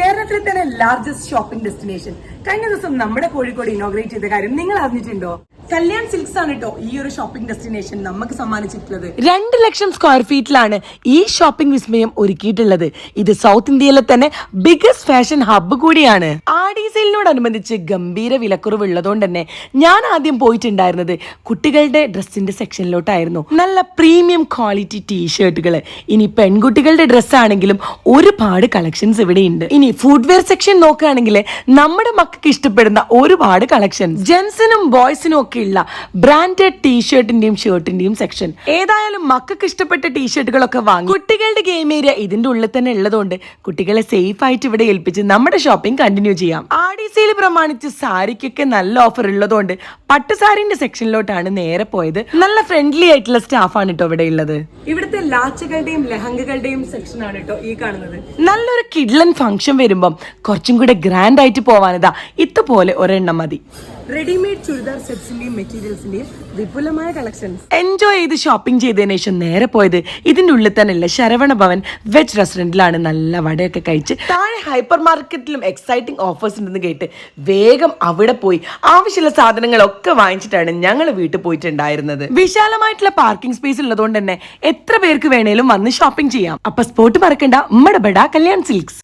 കേരളത്തിലെ തന്നെ largest shopping destination കഴിഞ്ഞ ദിവസം നമ്മുടെ കോഴിക്കോട് ഇനോഗ്രേറ്റ് ചെയ്ത കാര്യം നിങ്ങൾ അറിഞ്ഞിട്ടുണ്ടോ? കല്യാൺ സിൽക്സ് ആണ് കേട്ടോ ഈ ഒരു ഷോപ്പിംഗ് ഡെസ്റ്റിനേഷൻ നമുക്ക് സമ്മാനിച്ചിട്ടുള്ളത്. രണ്ട് ലക്ഷം സ്ക്വയർ ഫീറ്റിലാണ് ഈ ഷോപ്പിംഗ് വിസ്മയം ഒരുക്കിയിട്ടുള്ളത്. ഇത് സൗത്ത് ഇന്ത്യയിലെ തന്നെ ബിഗസ്റ്റ് ഫാഷൻ ഹബ്ബ് കൂടിയാണ്. സെയിലിനോടനുബന്ധിച്ച് ഗംഭീര വിലക്കുറവ് ഉള്ളതുകൊണ്ട് തന്നെ ഞാൻ ആദ്യം പോയിട്ടുണ്ടായിരുന്നത് കുട്ടികളുടെ ഡ്രസ്സിന്റെ സെക്ഷനിലോട്ടായിരുന്നു. നല്ല പ്രീമിയം ക്വാളിറ്റി ടീഷർട്ടുകൾ ഇനി പെൺകുട്ടികളുടെ ഡ്രസ്സ് ആണെങ്കിലും ഒരുപാട് കളക്ഷൻസ് ഇവിടെയുണ്ട്. ഇനി ഫുഡ്വെയർ സെക്ഷൻ നോക്കുകയാണെങ്കിൽ നമ്മുടെ മക്കൾക്ക് ഇഷ്ടപ്പെടുന്ന ഒരുപാട് കളക്ഷൻ ജെൻസിനും ബോയ്സിനും ഒക്കെ ഉള്ള ബ്രാൻഡഡ് ടീഷർട്ടിന്റെയും ഷർട്ടിന്റെയും സെക്ഷൻ. ഏതായാലും മക്കൾക്ക് ഇഷ്ടപ്പെട്ട ടീഷർട്ടുകളൊക്കെ വാങ്ങി. കുട്ടികളുടെ ഗെയിം ഏരിയ ഇതിന്റെ ഉള്ളിൽ തന്നെ ഉള്ളതുകൊണ്ട് കുട്ടികളെ സേഫ് ആയിട്ട് ഇവിടെ ഏൽപ്പിച്ച് നമ്മുടെ ഷോപ്പിംഗ് കണ്ടിന്യൂ ചെയ്യാം. സെയിൽ പ്രമാണിച്ച് സാരിക്കൊക്കെ നല്ല ഓഫർ ഉള്ളതുകൊണ്ട് പട്ടുസാരിന്റെ സെക്ഷനിലോട്ടാണ് നേരെ പോയത്. നല്ല ഫ്രണ്ട്ലി ആയിട്ടുള്ള സ്റ്റാഫാണ് കേട്ടോ ഇവിടെ ഉള്ളത്. ഇവിടുത്തെ ലാച്ചകളുടെയും ലഹങ്കകളുടെയും സെക്ഷൻ ആണ് കേട്ടോ ഈ കാണുന്നത്. നല്ലൊരു കിഡ്ലൻ ഫംഗ്ഷൻ വരുമ്പം കുറച്ചും കൂടെ ഗ്രാൻഡ് ആയിട്ട് പോവാനിതാ. ഇതുപോലെ ഒരെണ്ണം മതി. റെഡിമെയ്ഡ് ചുരിദാർ സെറ്റ്സിന്റെയും മെറ്റീരിയൽസിന്റെയും വിപുലമായ കളക്ഷൻസ്. എൻജോയ് ചെയ്ത് ഷോപ്പിംഗ് ചെയ്തതിനു ശേഷം നേരെ പോയത് ഇതിന്റെ ഉള്ളിൽ തന്നെയുള്ള ശരവണ ഭവൻ വെജ് റെസ്റ്റോറന്റിലാണ് നല്ല വടയൊക്കെ കഴിച്ച് താഴെ ഹൈപ്പർ മാർക്കറ്റിലും എക്സൈറ്റിംഗ് ഓഫേഴ്സ് ഉണ്ടെന്ന് കേട്ട് വേഗം അവിടെ പോയി. ആവശ്യമുള്ള സാധനങ്ങളൊക്കെ വാങ്ങിച്ചിട്ടാണ് ഞങ്ങൾ വീട്ടിൽ പോയിട്ടുണ്ടായിരുന്നത്. വിശാലമായിട്ടുള്ള പാർക്കിംഗ് സ്പേസ് ഉള്ളതുകൊണ്ട് തന്നെ എത്ര പേർക്ക് വേണേലും വന്ന് ഷോപ്പിംഗ് ചെയ്യാം. അപ്പൊ സ്പോട്ട് മറക്കണ്ട. ഉമ്മടബട കല്യാൺ സിൽക്സ്.